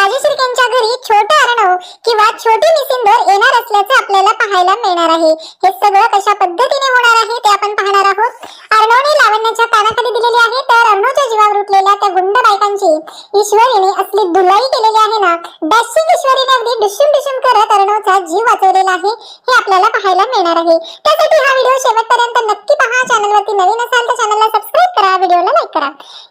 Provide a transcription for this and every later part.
राजश्री त्यांच्या घरी छोटा अर्णव हो, किंवा छोटी निसिंदर येणार असल्याचं आपल्याला पाहायला मिळणार आहे. हे सगळं कशा पद्धतीने होणार आहे ते आपण पाहणार आहोत. अर्णवने लावण्याच्या कानाखाली दिलेली आहे तर अर्णवच्या जीवावर उठलेल्या त्या गुंड बायकांची. ईश्वरीने असली धुलाई केलेली आहे ना डॅशिंग ईश्वरीने अगदी डिशुम डिशुम करत अर्णवचा जीव वाचवलेला आहे हे आपल्याला पाहायला मिळणार आहे. त्यासाठी हा व्हिडिओ शेवटपर्यंत नक्की पहा. चॅनलवरती नवीन असाल तर चॅनलला सबस्क्राईब करा व्हिडिओला लाईक करा.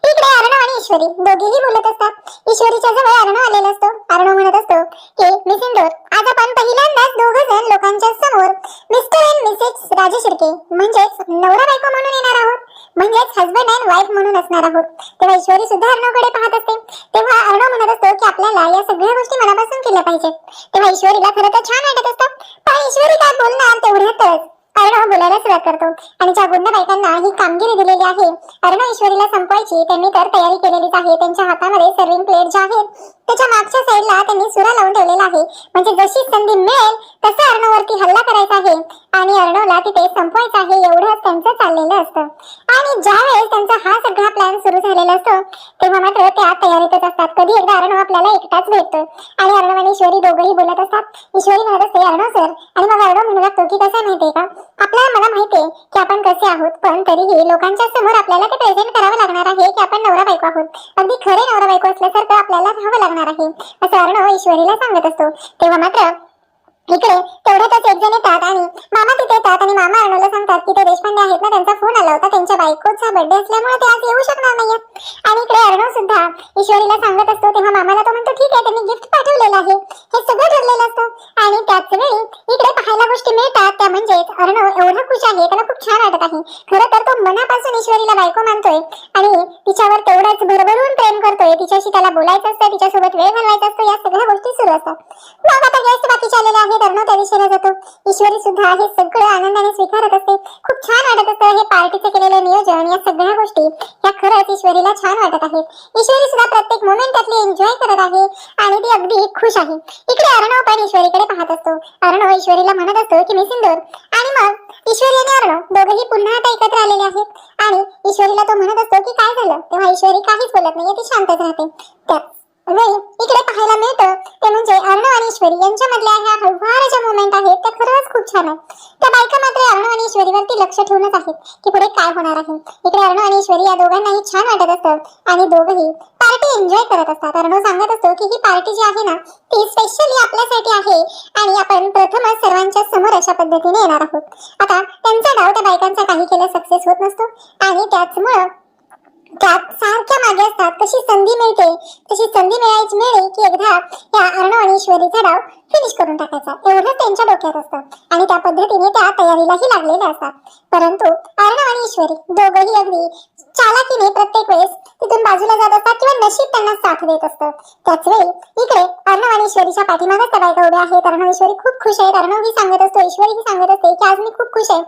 इकडे अर्णव आणि ईश्वरी दोघेही बोलत असतात. ईश्वरीच्या जवळ अर्णव आलेला असतो. अर्णव म्हणत असतो की मिस इंदोर आज आपण पहिल्यांदाच दोघ जण लोकांच्या समोर Mr and Mrs Raju Shirke म्हणजेच नवरा बायको म्हणून येणार आहोत. म्हणजेच हजबंड अँड वाईफ म्हणून असणार आहोत. तेव्हा ईश्वरी सुद्धा अर्णवकडे पाहत असते. तेव्हा अर्णव म्हणत असतो की आपल्याला या सगळ्या गोष्टी मनापासून केल्या पाहिजेत. तेव्हा ईश्वरीला खरं तर छान वाटत असतं. पण ईश्वरी काय बोलणार तेवढ्यातच. अर्णव बोलायला सुरुवात करतो. आणि ज्या गुंड बायकांना ही कामगिरी दिलेली आहे अर्णव ईश्वरीला संपवायची त्यांनी तर तयारी केलेलीच आहे. त्यांच्या हातामध्ये सर्विंग प्लेट ज्या आहेत त्याच्या मागच्या साईडला त्यांनी सुरा लावून ठेवलेला आहे. म्हणजे जशी संधी मिळेल तसं अर्णववरती हल्ला करायचा आहे. आणि अर्णवला तिथे संपवायचं आहे एवढंच त्यांचं चाललेलं असतं. आणि ज्यावेळेस त्यांचा हा सगळा प्लॅन सुरू झालेला असतो तेव्हा मात्र त्या तयारीतच असतात. कधी एकदा अर्णव आपल्याला एकटाच भेटतो. आणि अर्णव आणि ईश्वरी दोघंही बोलत असतात. ईश्वरी म्हणत असते अर्णव सर आणि मग अर्णव म्हणू लागतो की कसं माहितीये का? आपल्याला मला माहितीये की आपण कसे आहोत पण तरीही लोकांच्या समोर आपल्याला ते प्रेझेंट करावं लागणार आहे की आपण नवरा बायको आहोत. अगदी खरे नवरा बायको असल्यासारखं आपल्याला राहावं लागणार आहे. असं अर्णव ईश्वरीला सांगत असतो. तेव्हा मात्र इकडे तेवढ्यातच एक जण येतात आणि मामा तिथे येतात आणि मामा अर्णवला सांगतात की ते देशपांडे आहेत ना त्यांचा फोन आला होता त्यांच्या बायकोचा बर्थडे असल्यामुळे ते आज येऊ शकणार नाहीये. आणि इकडे अर्णव सुद्धा ईश्वरीला सांगत असतो तेव्हा मामाला तो म्हणतो ठीक आहे त्यांनी गिफ्ट पाठवलेलं आहे. हे सगळं ठरलेलं असतं. आणि त्याच वेळी इकडे पाहायला गोष्टी मिळतात त्या म्हणजे अर्णव एवढा खुश आहे त्याला खूप छान वाटत आहे. खरं तर तो मनापासून ईश्वरीला बायको मानतोय आणि तिच्यावर तेवढंच भरभरून प्रेम करतोय. तिच्याशी त्याला बोलायचं असतं तिच्यासोबत वेळ घालवायचा असतो या सगळ्या गोष्टी सुरू असतात. मग आता गेस्ट बाकीचे आलेले आहेत. अर्णव त्या दिशेला जातो. ईश्वरी सुद्धा हे सगळं आनंदाने स्वीकारत असते. खूप छान वाटत असतं हे पार्टीचं केलेलं नियोजन या सगळ्या गोष्टी. या खरंच ईश्वरीला छान वाटत आहेत. ईश्वरी सुद्धा प्रत्येक मोमेंट त्यातली एन्जॉय करत आहे आणि ती अगदी खुश आहे. इकडे अर्णव पण ईश्वरीकडे पाहत असतो. अर्णव ईश्वरीला म्हणत असतो की मी सिंदूर. आणि मग ईश्वरी आणि अर्णव दोघेही पुन्हा आता एकत्र आलेले आहेत. आणि ईश्वरीला तो म्हणत असतो की काय झालं? तेव्हा ईश्वरी काहीच बोलत नाही ती शांतच राहते. त्याच इकडे पाहायला मिळतं. ते म्हणजे अर्णव आणि ईश्वरी यांच्यामधल्या ह्या हळूहार ज्या मुवमेंट आहेत त्या खरंच खूप छान आहेत. त्या बायका मात्र अर्णव आणि ईश्वरीवरती लक्ष ठेवूनच आहेत की पुढे काय होणार आहे. इकडे अर्णव आणि ईश्वरी या दोघांनाही छान वाटत असतं आणि दोघंही पार्टी एन्जॉय करत असतात. अर्णव सांगत असतो की ही पार्टी जी आहे ना ती स्पेशली आपल्यासाठी आहे आणि आपण प्रथमच सर्वांच्या समोर अशा पद्धतीने येणार आहोत. आता त्यांचा डाव त्या बायकांचा काही केलं सक्सेस होत नसतो आणि त्याचमुळं त्यात सारख्या मागे असतात. कशी संधी मिळते. तशी संधी मिळायची मिळेल की एकदा या अर्णव आणि ईश्वरीचा डाव फिनिश करून टाकायचा. एवढंच त्यांच्या डोक्यात असतं. आणि त्या पद्धतीने त्या तयारीलाही लागलेल्या असतात. परंतु अर्णव आणि ईश्वरी दोघही अगदी चालाकीने प्रत्येक वेळेस तिथून बाजूला जात असतात किंवा नशीब त्यांना साथ देत असतं. त्याच वेळी इकडे अर्णव आणि ईश्वरीच्या पाठीमागच त्या बायका उभ्या आहेत. अर्णव ईश्वरी खूप खुश आहेत. अर्णव ही सांगत असतो ईश्वरी ही सांगत असते की आज मी खूप खुश आहे.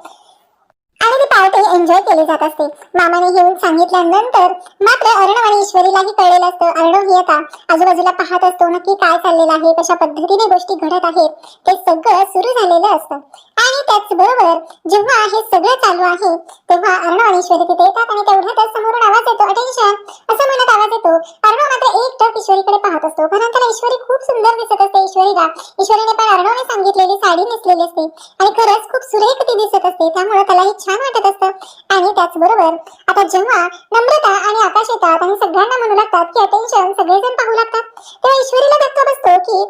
आणि ती पार्टी एन्जॉय केली जात असते. मामाने येऊन सांगितल्यानंतर मात्र अर्णव आणि ईश्वरीलाही कळलेलं असतं. अर्णव ही आता आजूबाजूला पाहत असतो नक्की काय चाललेलं आहे कशा पद्धतीने गोष्टी घडत आहेत. ते सगळं सुरू झालेलं असतं. आणि त्याचबरोबर जेव्हा हे सगळं चालू आहे तेव्हा अर्णव आणि ईश्वरी तिथे येतात आणि तेवढ्यातच समोरून आवाज येतो. अटेन्शन असं म्हणत आवाज येतो. मात्र एक टक ईश्वरीकडे पाहत असतो. कारण ईश्वरी खूप सुंदर दिसत असते ईश्वरीला. ईश्वरीने पण अर्णवने सांगितलेली साडी नेसलेली असते. आणि खरंच खूप सुरेख ती दिसत असते. त्यामुळे त्यालाही छान वाटत असतं. आणि त्याचबरोबर आता जेव्हा नम्रता आणि आकाश येतात आणि सगळ्यांना म्हणू लागतात की अटेन्शन सगळेजण पाहू लागतात तेव्हा ईश्वरीला धक्का बसतो की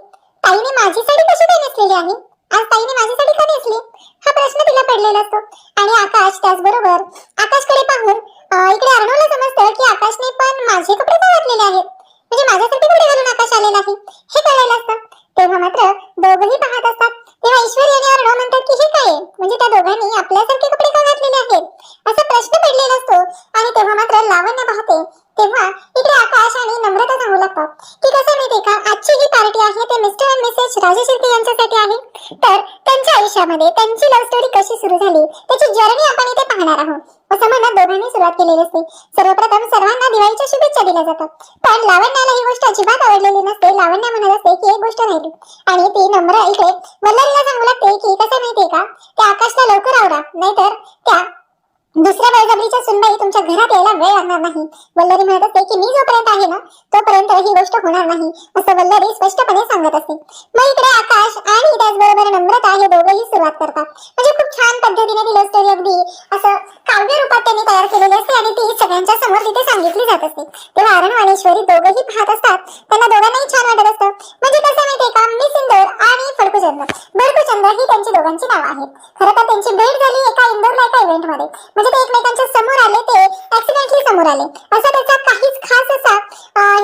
ताईने माझी साडी कशी काय नेसलेली आहे आज ताईने माझी साडी का नेसली? हा प्रश्न तिला पडलेला असतो. आणि आकाश त्याचबरोबर आकाशकडे पाहून इकडे अर्णवला समजतं की आकाशने पण माझे कपडे का घातलेले आहेत? म्हणजे माझ्यासाठी कुठे घालून आकाश आलेला आहे. हे कळलेलं असतं. तेव्हा मात्र दोघंही पाहत असतात. तेव्हा ईश्वरी आणि अर्णव म्हणतात की हे काय म्हणजे त्या दोघांनी आपल्यासारखे कपडे का घातलेले आहेत? असा प्रश्न पडलेला असतो. आणि तेव्हा मात्र लावण्य पाहते. तेव्हा इकडे आकाश आणि नम्रता सांगू लागतात. की कसं माहितीये का? आजची ही पार्टी आहे ते Mr and Mrs Raja Shirke यांच्यासाठी आहे. तर त्यांच्या आयुष्यामध्ये त्यांची लव्ह स्टोरी कशी सुरू झाली? त्याची जर्नी आपण इथे पाहणार आहोत. असं म्हणत दोघांनी सुरुवात केलेली असते. सर्वप्रथम सर्वांना दिवाळीच्या शुभेच्छा दिल्या जातात पण लावण्याला ही गोष्ट अजिबात आवडलेली नसते लावण्य म्हणत एक गोष्ट राहिली आणि ती नम्र इकडे वल्लरीला सांगू लागते की कसं माहितीये का? त्या आकाशला लवकर आवरा. नाहीतर त्या दुसऱ्या बळजबरीच्या सुनबाई तुमच्या घरात यायला वेळ लागणार नाही. वल्लरी म्हणत असते की मी जोपर्यंत आहे ना तोपर्यंत ही गोष्ट होणार नाही असं वल्लरी स्पष्टपणे सांगत असते. मग इकडे आकाश आणि त्याचबरोबर नम्रता हे दोघेही सुरुवात करतात. म्हणजे खूप छान पद्धतीने ती लव्ह स्टोरी अगदी असं काव्य रूपात त्यांनी तयार केलेली असते आणि ती सगळ्यांच्या समोर तिथे सांगितली जात असते. तेव्हा अरुण आणि ईश्वरी दोघेही पाहत असतात. त्यांना दोघांनाही छान वाटत असतं. म्हणजे कसं माहितीये का मी सिंदूर आणि फडकुचंद. भडकुचंद ही त्यांची दोघांची नावं आहेत. खरं तर त्यांची भेट झाली एका इंदोरला एका इव्हेंटमध्ये. म्हणजे ते एकमेकांच्या समोर आले ते ऍक्सिडेंटली समोर आले. असा त्याचा काहीच खास असा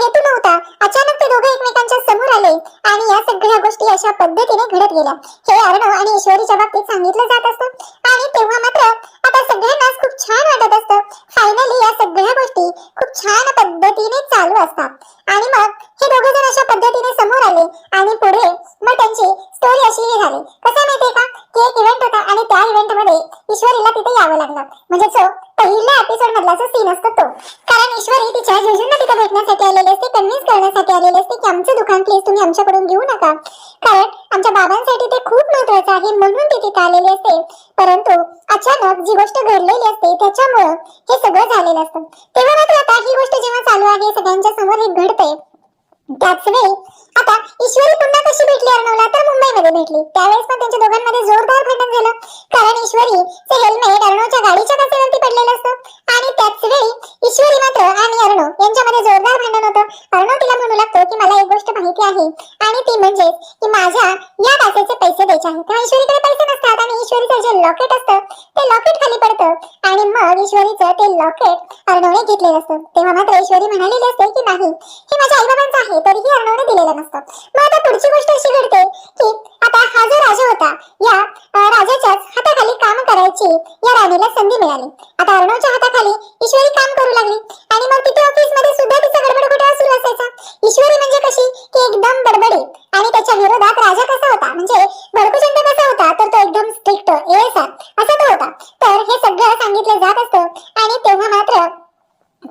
हेतू नव्हता. अचानक ते दोघे एकमेकांच्या समोर आले आणि या सगळ्या गोष्टी अशा पद्धतीने घडत गेल्या. हे अर्णव आणि ईश्वरीच्या बाबतीत सांगितलं जात असतं. आणि तेव्हा मात्र आता सगळ्यांनाच खूप छान वाटत असतं. फायनली या सगळ्या गोष्टी खूप छान पद्धतीने चालू असतात. आणि मग हे दोघे जण अशा पद्धतीने समोर आले आणि पुढे मग त्यांची स्टोरी अशी झाली. कसं माहितीये का? की एक इव्हेंट होता आणि त्या इव्हेंटमध्ये ईश्वरीला तिथे यावं लागलं. म्हणजे पहिल्या एपिसोड मधला सीन असतो तो. कारण ईश्वरी तिच्या जेजूंना तिथे भेटण्यासाठी आलेली असते कन्व्हिन्स करण्यासाठी आलेले असते की आमचं दुकान प्लीज तुम्ही आमच्याकडून घेऊ नका. कारण आमच्या बाबांसाठी ते खूप महत्वाचं आहे म्हणून ती तिथे आलेली असते. परंतु अचानक जी गोष्ट घडलेली असते त्याच्यामुळं हे सगळं झालेलं असतं. तेव्हा मात्र आता ही गोष्ट जेव्हा चालू आहे सगळ्यांच्या समोर हे घडतंय. त्याच वेळी आता ईश्वरी पुन्हा कशी भेटली अर्णवला तर मुंबईमध्ये भेटली. त्यावेळेस पण त्यांच्या दोघांमध्ये जोरदार भांडण झालं. कारण ईश्वरी हेल्मेट अर्णवच्या गाडीच्या काचेवरती पडलेलं असतं. आणि त्याच वेळी ईश्वरी मात्र आणि अर्णव यांच्यामध्ये जोरदार भांडण होतं. अर्णव तिला म्हणू लागतो की मला एक गोष्ट माहिती आहे. आणि ती म्हणजे की माझ्या या काचेचे पैसे द्यायचे आहेत. तेव्हा ईश्वरीकडे पैसे नसतात आणि ईश्वरीचं जे लॉकेट असतं ते लॉकेट खाली पडतं. आणि मग ईश्वरीचं ते लॉकेट अर्णवने घेतलेलं असतं. तेव्हा मात्र ईश्वरी म्हणालेली असते की नाही हे माझ्या आईबाबांचं आहे. तरीही अर्णवने दिलेलं नसतं. मग आता पुढची गोष्ट अशी घडते की आता हा जो राजा होता या राजाच्याच हाताखाली काम करायची या राणीला संधी मिळाली. आता अर्णवच्या हाताखाली ईश्वरी काम करू लागली आणि मग तिथे ऑफिसमध्ये सुद्धा तिचा गडबड सुरू असायचा? ईश्वरी म्हणजे कशी? की एकदम बडबडी. आणि त्याच्या विरोधात राजा कसा होता? म्हणजे भडकुचंद कसा होता? तर तो एकदम स्ट्रिक्ट एएसआर असा तो होता. तर हे सगळं सांगितलं जात असतं आणि तेव्हा मात्र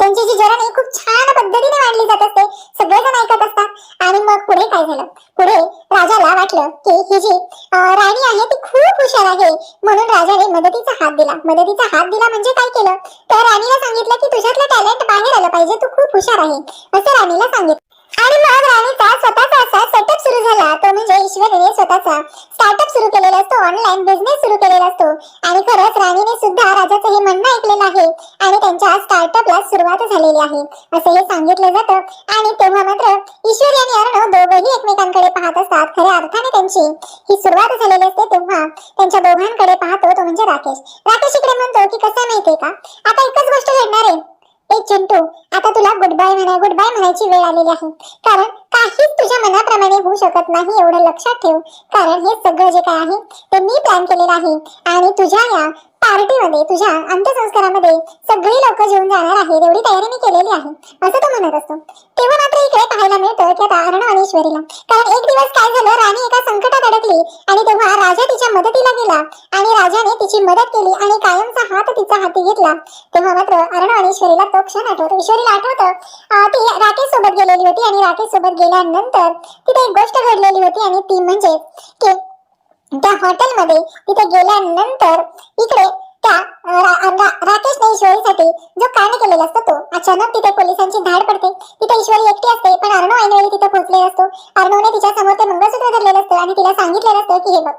त्यांची जी जरानी खूप छान पद्धतीने मांडली जात असते. सगळेजण ऐकत असतात. आणि मग पुढे काय झालं? पुढे राजाला वाटलं की ही जी राणी आहे ती खूप हुशार आहे. म्हणून राजाने मदतीचा हात दिला. मदतीचा हात दिला म्हणजे काय केलं? तर राणीला सांगितलं की तुझ्यातलं टॅलेंट बाहेर आलं पाहिजे. तू खूप हुशार आहे. असं राणीला सांगितलं. आणि मग राणीचा स्वतःचा असा सेटअप सुरू झाला. तो म्हणजे ईश्वरीने स्वतःचा स्टार्टअप सुरू केलेला असतो. ऑनलाईन बिझनेस सुरू केलेला असतो. आणि खरंच राणीने सुद्धा राजाचं हे म्हणणं ऐकलेलं आहे. आणि त्यांच्या स्टार्टअपला सुरुवात झालेली आहे. असं हे सांगितलं जातं. आणि तेव्हा मात्र ईश्वरी आणि अर्णव दोघंही एकमेकांकडे पाहत असतात. खऱ्या अर्थाने त्यांची ही सुरुवात झालेली असते तेव्हा त्यांच्या दोघांकडे पाहतो तो म्हणजे राकेश. राकेश इकडे म्हणतो की कसं माहितीये का? आता एकच गोष्ट घडणार आहे. ए चिंटू आता तुला गुड बाय म्हणा गुड बाय म्हणायची वेळ आलेली आहे. कारण काहीच तुझ्या मनाप्रमाणे होऊ शकत नाही एवढं लक्षात ठेव. कारण हे सगळं जे काय आहे ते मी प्लॅन केलेलं आहे. आणि तुझ्या या पार्टीमध्ये तुझ्या अंत्यसंस्कारामध्ये सगळी लोक जेवून जाणार आहेत एवढी तयारी मी केलेली आहे असं तो म्हणत असतो. तेव्हा मात्र इकडे पाहायला मिळतं की आता अर्णव आणि ईश्वरीला कारण एक दिवस काय झालं राणी एका संकटात अडकली आणि तेव्हा राजा तिच्या मदतीला गेला आणि राजाने तिची मदत केली आणि कायमचा हात तिचा हाती घेतला. तेव्हा मात्र अर्णव आणि ईश्वरीला तो क्षण आठवतो. ईश्वरीला आठवतं ती राकेश सोबत गेलेली होती आणि राकेश सोबत गेल्यानंतर तिथे एक गोष्ट घडलेली होती आणि ती म्हणजे की त्या हॉटेलमध्ये तिथे गेल्यानंतर इकडे त्या राकेश राकेशने ईश्वरीसाठी जो कांड केलेला असतो तो अचानक तिथे पोलिसांची धाड पडते. तिथे ईश्वरी एकटी असते पण अर्णव ऐनवेळी तिथे पोहोचलेला असतो. अर्णवने तिच्या समोर ते मंगळसूत्र धरलेलं असतं आणि तिला सांगितलेलं असतं की हे बघ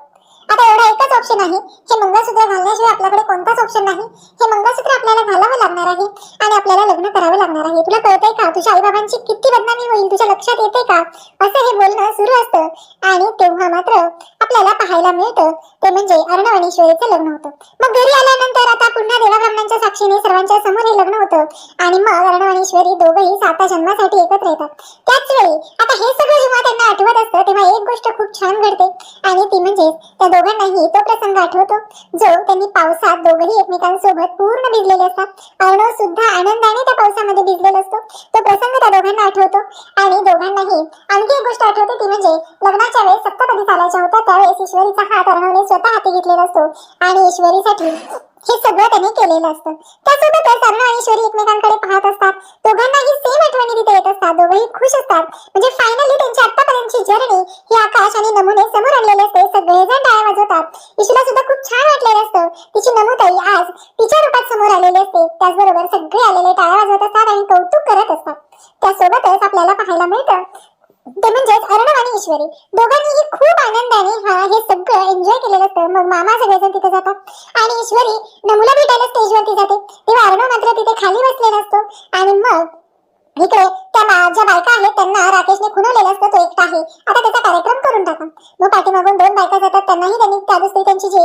आता एवढा एकच ऑप्शन आहे. हे मंगळसूत्र घालण्याशिवाय आपल्याकडे कोणताच ऑप्शन नाही. हे मंगळसूत्र आपल्याला घालावं लागणार आहे आणि आपल्याला लग्न करावं लागणार आहे. तुला कळतंय का? तुझ्या आईबाबांची किती बदनामी होईल? तुझ्या लक्षात येते का? असं हे बोलणं सुरू असतं. आणि तेव्हा मात्र आपल्याला पाहायला मिळतं. ते म्हणजे अर्णव आणि लग्न होतं. मग घरी आल्यानंतर आता पुन्हा देवाब्राह्मणांच्या साक्षीने सर्वांच्या समोर हे लग्न होतं. आणि मग अर्णव आणि ईश्वरी दोघंही साता जन्मासाठी एकत्र येतात. त्याच वेळी आता हे सगळं जेव्हा त्यांना आठवत असतं तेव्हा एक गोष्ट खूप छान घडते. आणि ती म्हणजे त्या दोघांनाही तो प्रसंग आठवतो. जो त्यांनी पावसात दोघंही एकमेकांसोबत पूर्ण भिजलेले असतात. अर्णव सुद्धा आनंदाने त्या पावसामध्ये भिजलेला असतो. तो प्रसंग त्या दोघांना आठवतो. आणि दोघांनाही आणखी एक गोष्ट आठवते ती म्हणजे लग्नाच्या वेळेस सप्तपदी चालायच्या होत्या त्यावेळेस ईश्वरीचा हात अर्णवने स्वतः हाती घेतलेला असतो. आणि ईश्वरीसाठी हे सगळं त्यांनी केलेलं असतं. त्यासोबतच अरुण आणि ईश्वरी एकमेकांकडे पाहत असतात. दोघांनाही सेम आठवणी तिथे येत असतात. दोघंही खुश असतात. म्हणजे फायनली त्यांची आतापर्यंतची जर्नी ही आकाश आणि नमुने समोर आणलेले असते. सगळेजण टाळ्या वाजवतात. ईशूला सुद्धा खूप छान वाटलेलं असतं. तिची नमुताई आज तिच्या रूपात समोर आलेली असते. त्याचबरोबर सगळे आलेले टाळ्या वाजवत असतात आणि कौतुक करत असतात. त्यासोबतच आपल्याला पाहायला मिळतं ते म्हणजेच अर्णव आणि ईश्वरी. दोघांनीही खूप आनंदाने हा हे सगळं एन्जॉय केलेलं असतं. मग मामा सगळेजण तिथे जातात. आणि ईश्वरी नमुला भेटायला स्टेजवरती जाते. तेव्हा अर्णव मात्र तिथे खाली बसलेला असतो. आणि मग इकडे त्या ज्या बायका आहेत त्यांना राकेशने खुणवलेला असतं तो एकटा आहे. आता त्याचा कार्यक्रम करून टाका. मग पाठीमागून दोन बायका जातात त्यांनाही त्यांनी त्या दुसरी त्यांची जी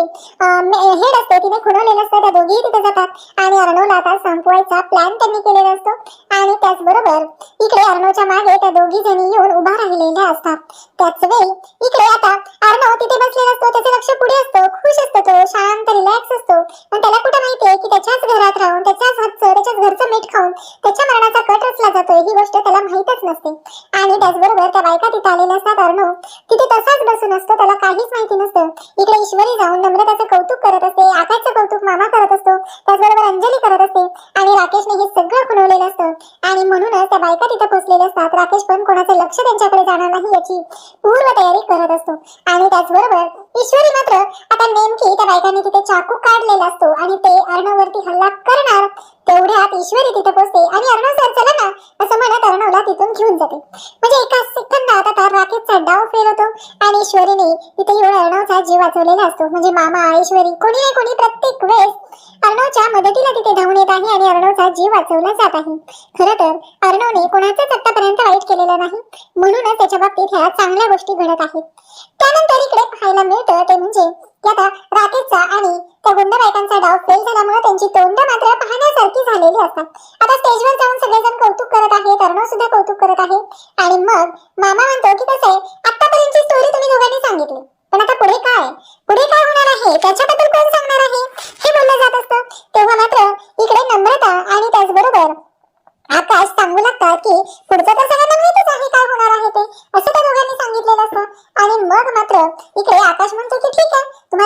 हेड असते तिने खुणवलेलं असतं त्या दोघीही तिथे जातात. आणि अर्णवला आता संपवायचा प्लॅन त्यांनी केलेला असतो. आणि त्याचबरोबर इकडे अर्णवच्या मागे त्या दोघी जणी येऊन उभा राहिलेल्या असतात. त्याच वेळी इकडे आता अर्णव तिथे बसलेला असतो त्याचं लक्ष पुढे असतं खुश असतो तो शांत रिलॅक्स असतो. पण त्याला कुठे माहितीये की त्याच्याच घरात राहून त्याच्याच हातचं त्याच्याच घरचं मीठ खाऊन त्याच्या मरणाचा कट रचला जातोय ही गोष्ट त्याला माहीतच नसते. आणि त्याचबरोबर त्या बायका तिथे आलेल्या असतात अर्णव. तिथे तसाच बसून असतो त्याला काहीच माहिती नसतं. इकडे ईश्वरी जाऊन नम्रताचं कौतुक करत असते आकाशचं कौतुक मामा करत असतो त्याचबरोबर अंजली करत असते आणि राकेशने हे सगळं खुणवलेलं असतं. आणि म्हणूनच त्या बायका तिथे पोहोचलेल्या असतात. राकेश पण कोणाचं लक्ष त्यांच्याकडे जाणार नाही याची पूर्व तयारी करत असतो. आणि त्याचबरोबर ईश्वरी मात्र आता नेमकी त्या बायकांनी तिथे चाकू काढलेला असतो आणि ते अर्णववरती हल्ला करणार. तेवढ्यात ईश्वरी तिथे पोहोचते आणि अर्णव सर चला ना असं म्हणत अर्णवला तिथून घेऊन जाते. म्हणजे एका सेकंदात आता राकेशचा डाव फेल होतो आणि ईश्वरीने तिथे येऊन अर्णवचा जीव वाचवलेला असतो. म्हणजे मामा ईश्वरी कोणी ना कोणी प्रत्येक वेळेस अर्णवच्या मदतीला तिथे धावून येत आहे आणि अर्णवचा जीव वाचवला जात आहे. खरं तर अर्णवने कोणाचाच आतापर्यंत वाईट केलेलं नाही म्हणूनच त्याच्या बाबतीत ह्या चांगल्या गोष्टी घडत आहेत. त्यानंतर इकडे पाहायला मिळतं ते म्हणजे की राकेशचा आणि त्या गुंड बायकांचा डाव फेल झाल्यामुळे त्यांची तोंड मात्र पाहण्यासारखी झालेली असतात. आता स्टेजवर जाऊन सगळेजण कौतुक करत आहेत अर्णव सुद्धा कौतुक करत आहे आणि मग मामा म्हणतो की कसं आहे? आतापर्यंतची स्टोरी तुम्ही दोघांनी सांगितली. पण आता पुढे काय पुढे काय होणार आहे? त्याच्याबद्दल कोण सांगणार आहे? हे बोललं जात असतं. तेव्हा मात्र इकडे नम्रता आणि त्याचबरोबर आकाश सांगू लागतात की पुढचं तर सगळ्यांना माहितच आहे काय होणार आहे ते. असं त्या दोघांनी सांगितलेलं असतं. आणि मग मात्र इकडे आकाश म्हणतो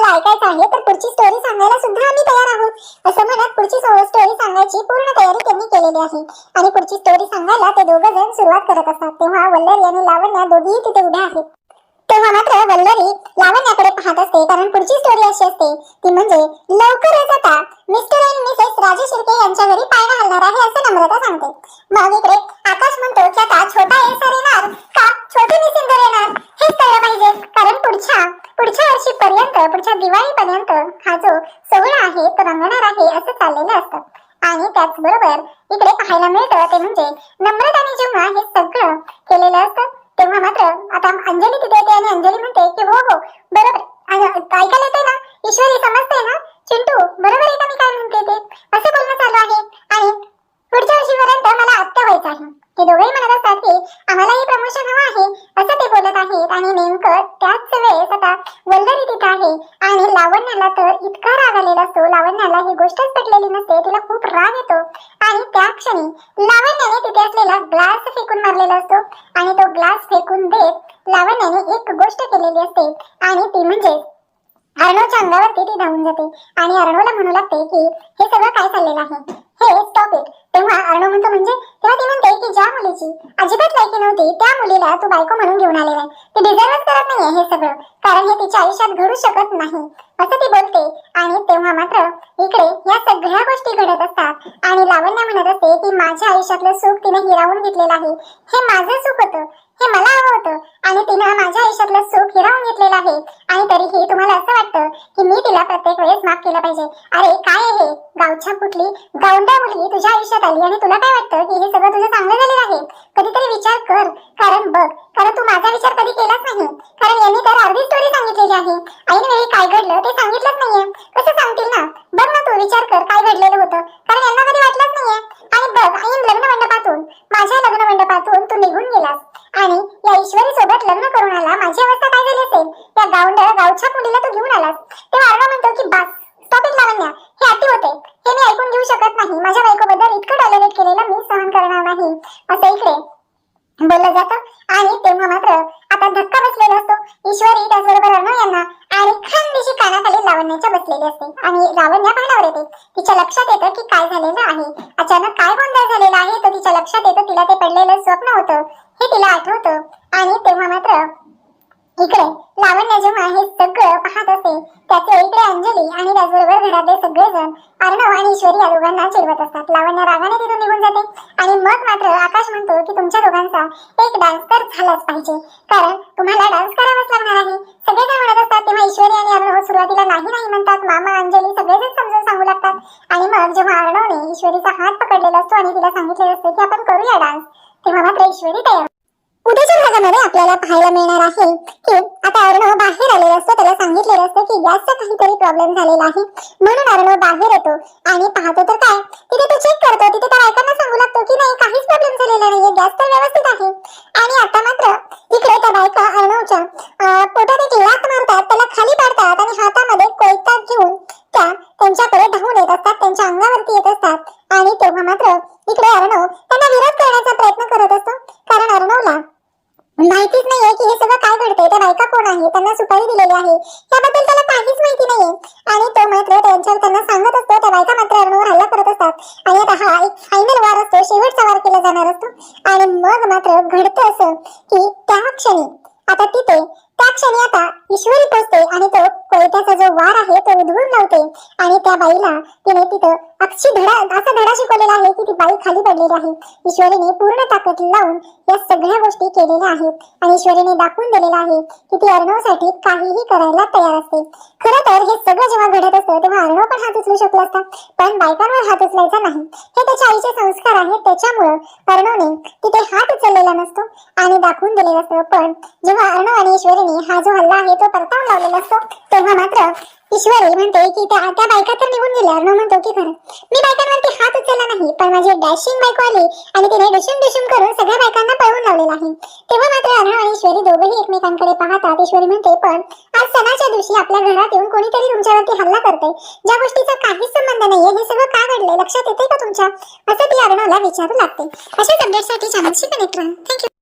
तुम्हाला ऐकायचं आहे तर पुढची स्टोरी सांगायला सुद्धा आम्ही तयार आहोत. असं म्हणत पुढची स्टोरी सांगायची पूर्ण तयारी त्यांनी केलेली आहे. आणि पुढची स्टोरी सांगायला ते दोघं जण सुरुवात करत असतात. तेव्हा वल्लर आणि लावण्या दोघीही तिथे उभ्या आहेत. तेव्हा मात्र वल्लरी लावण्याकडे पाहत असते. कारण पुढची स्टोरी अशी असते. ती म्हणजे लवकरच आता Mr and Mrs Raju Shirke यांच्या घरी पायणं हलणार आहे असं नम्रता सांगते. मग इकडे आकाश म्हणतो की आता छोटा एसर येणार का छोटी मिसिंगर येणार? हेच कळलं पाहिजे. कारण पुढच्या पुढच्या वर्षीपर्यंत पुढच्या दिवाळीपर्यंत हा जो सोहळा आहे तो रंगणार आहे असं चाललेलं असतं. आणि त्याचबरोबर इकडे पाहायला मिळतं ते म्हणजे नम्रताने जेव्हा हे सगळं केलेलं असतं तेव्हा मात्र आता अंजली तिथे येते आणि अंजली म्हणते की हो हो बरोबर. ऐकायला येते ना ईश्वरी समजते ना चिंटू बरोबर आहे का मी काय म्हणते ते? असं बोलणं चालू आहे. पुढच्या वर्षीपर्यंत मला आत्ता व्हायचं आहे. ते दोघेही म्हणत असतात की आम्हालाही प्रमोशन हवं आहे असं ते बोलत आहेत. आणि नेमकं त्याच वेळेस आता वल्लरी तिथं आहे. आणि लावण्याला तर इतका राग आलेला असतो. लावण्याला ही गोष्टच पटलेली नसते. तिला खूप राग येतो. आणि त्या क्षणी लावण्याने तिथे असलेला ग्लास फेकून मारलेला असतो. आणि तो ग्लास फेकून देत लावण्याने एक गोष्ट केलेली असते. आणि ती म्हणजे अर्णवच्या अंगावरती ती धावून जाते. आणि अर्णवला म्हणू लागते की हे सगळं काय चाललेलं आहे? हे स्टॉप इट तेव्हा अर्णव म्हणतो म्हणजे तेव्हा ती म्हणते की ज्या मुलीची अजिबात लायकी नव्हती त्या मुलीला तू बायको म्हणून घेऊन आलेला आहे. ती डिझर्वच करत नाहीये हे सगळं कारण हे तिच्या आयुष्यात घडू शकत नाही. असं ती बोलते. आणि तेव्हा मात्र इकडे या सगळ्या गोष्टी घडत असतात. आणि लावण्या म्हणत असते की माझ्या आयुष्यातलं सुख तिने हिरावून घेतलेलं आहे. हे माझं सुख होतं. हे मला हवं होतं आणि तिनं माझ्या आयुष्यातलं सुख हिरावून घेतलेलं आहे. आणि तरीही तुम्हाला असं वाटतं की मी तिला प्रत्येक वेळेस माफ केलं पाहिजे. अरे काय आहे हे? गावच्या कुठली गावंडा मुलगी तुझ्या आयुष्यात आली आणि तुला काय वाटतं की हे सगळं तुझं चांगलं झालेलं आहे? कधीतरी विचार कर. कारण बघ कारण तू माझा विचार कधी केलाच नाही. कारण यांनी तर अर्धी स्टोरी सांगितलेली आहे. ऐन वेळी काय घडलं ते सांगितलंच नाहीये. कसं सांगतील ना? बघ ना तू विचार कर काय घडलेलं होतं. कारण यांना कधी वाटलंच नाहीये. आणि बघ ऐन लग्न मंडपातून माझ्या लग्न मंडपातून तू निघून गेलास. आणि या ईश्वरी सोबत लग्न करून आला. माझी अवस्था काय झाली असेल? त्या गावंड गावच्या मुलीला तू घेऊन आलास. तेव्हा अर्णव म्हणतो की बस स्टॉप इट लावण्या. हे अति होते. हे मी ऐकून घेऊ शकत नाही. माझ्या बायकोबद्दल इतकं टॉलरेट केलेलं मी सहन करणार नाही. असं इकडे बोललं जातं. आणि तेव्हा मात्र आता धक्का बसलेला असतो. ईश्वरी त्याचबरोबर अर्णव यांना आणि खानदेशी कानाखाली लावण्याच्या बसलेली असते. आणि लावण्या पाण्यावर तिच्या लक्षात येतं की काय झालेलं आहे. अचानक काय गोंधळ झालेला आहे? तर तिच्या लक्षात येतं. तिला ते पडलेलं स्वप्न होतं. हे तिला आठवतं. आणि तेव्हा मात्र इकडे लावण्य जेव्हा हे सगळं पाहत असे त्याचे इकडे अंजली आणि त्याचबरोबर घरातले सगळेजण अर्णव आणि ईश्वरी या दोघांना चिडवत असतात. लावण्य रागाने तिथून निघून जाते आणि मग मात्र आकाश म्हणतो की तुमच्या दोघांचा एक डान्स तर झालाच पाहिजे. कारण तुम्हाला डान्स करावाच लागणार आहे. सगळेजण म्हणत असतात तेव्हा ईश्वरी आणि अर्णव सुरुवातीला नाही नाही म्हणतात. मामा अंजली सगळेजण समजून सांगू लागतात. आणि मग जेव्हा अर्णवने ईश्वरीचा हात पकडलेला असतो आणि तिला सांगितलेलं असतं की आपण करूया डान्स तेव्हा मात्र ईश्वरी तयार उद्याच्या भागामध्ये आपल्याला पाहायला मिळणार आहे की आता अर्णव बाहेर आलेला असतो त्याला सांगितलेलं असतं की गॅसचा काहीतरी प्रॉब्लेम झालेला आहे. म्हणून अर्णव बाहेर येतो आणि पाहतो तर काय तिथे तो चेक करतो तिथे त्या बायकांना सांगू लागतो की नाही काहीच प्रॉब्लेम झालेला नाहीये गॅस तर व्यवस्थित आहे. आणि आता मात्र इकडे त्या बायका अर्णवच्या पोटात एक लात मारतात त्याला खाली पाडतात आणि हातामध्ये कोयता घेऊन त्या त्यांच्याकडे धावून येत असतात त्यांच्या अंगावरती येत असतात. आणि तेव्हा मात्र इकडे अर्णव त्यांना विरोध करण्याचा प्रयत्न करत असतो. कारण अर्णवला माहितीच नाहीये की हे सगळं काय घडतंय. त्या बायका कोण आहे? त्यांना सुपारी दिलेली आहे. त्याबद्दल त्याला काहीच माहिती नाहीये. आणि तो मात्र त्यांच्यावर त्यांना सांगत असतो त्या बायका मात्र अरुणवर हल्ला करत असतात. आणि आता हा एक फायनल वार असतो. शेवटचा वार केला जाणार असतो. आणि मग मात्र घडतं असं की त्या क्षणी आता तिथे त्या क्षणी आता ईश्वरी पोचते आणि तो कोयत्याचा जो वार आहे तो उधळून लावते. आणि त्या बाईला तिने तिथं अक्षी धडा असा धडा शिकवलेला आहे की ती बाई खाली पडलेली आहे. ईश्वरीने पूर्ण ताकद लावून या सगळ्या गोष्टी केलेल्या आहेत. आणि ईश्वरीने दाखवून दिलेलं आहे की ती अर्णवसाठी काहीही करायला तयार असते. खरं तर हे सगळं जेव्हा घडत असतं तेव्हा अर्णव पण हात उचलू शकला असता. पण बायकांवर हात उचलायचा नाही. हे त्याच्या आईचे संस्कार आहेत. त्याच्यामुळं अर्णवने तिथे आणि दाखवून दिलेलं असतं. पण जेव्हा अर्णव आणि ईश्वरीने हा जो हल्ला आहे तो परतावून लावलेला असतो तेव्हा मात्र ईश्वरी म्हणते की त्या त्या बायका तर निघून गेल्या. अर्णव म्हणतो की खरं मी बायकांवरती हात उचलला नाही पण माझी डॅशिंग बायको आली आणि तिने डुशूम डुशूम करून सगळ्या बायकांना पळवून लावलेला आहे. तेव्हा मात्र अर्णव आणि ईश्वरी दोघेही एकमेकांकडे पाहतात. ईश्वरी म्हणते पण आज सणाच्या दिवशी आपल्या घरात येऊन कोणीतरी तुमच्यावरती हल्ला करते ज्या गोष्टीचा काहीच संबंध नाहीये हे सगळं का घडलंय? लक्षात येते का तुमच्या? असं ती अर्णवला विचारू लागते. अशाच अपडेटसाठी चॅनलशी कनेक्ट राहा. थँक्यू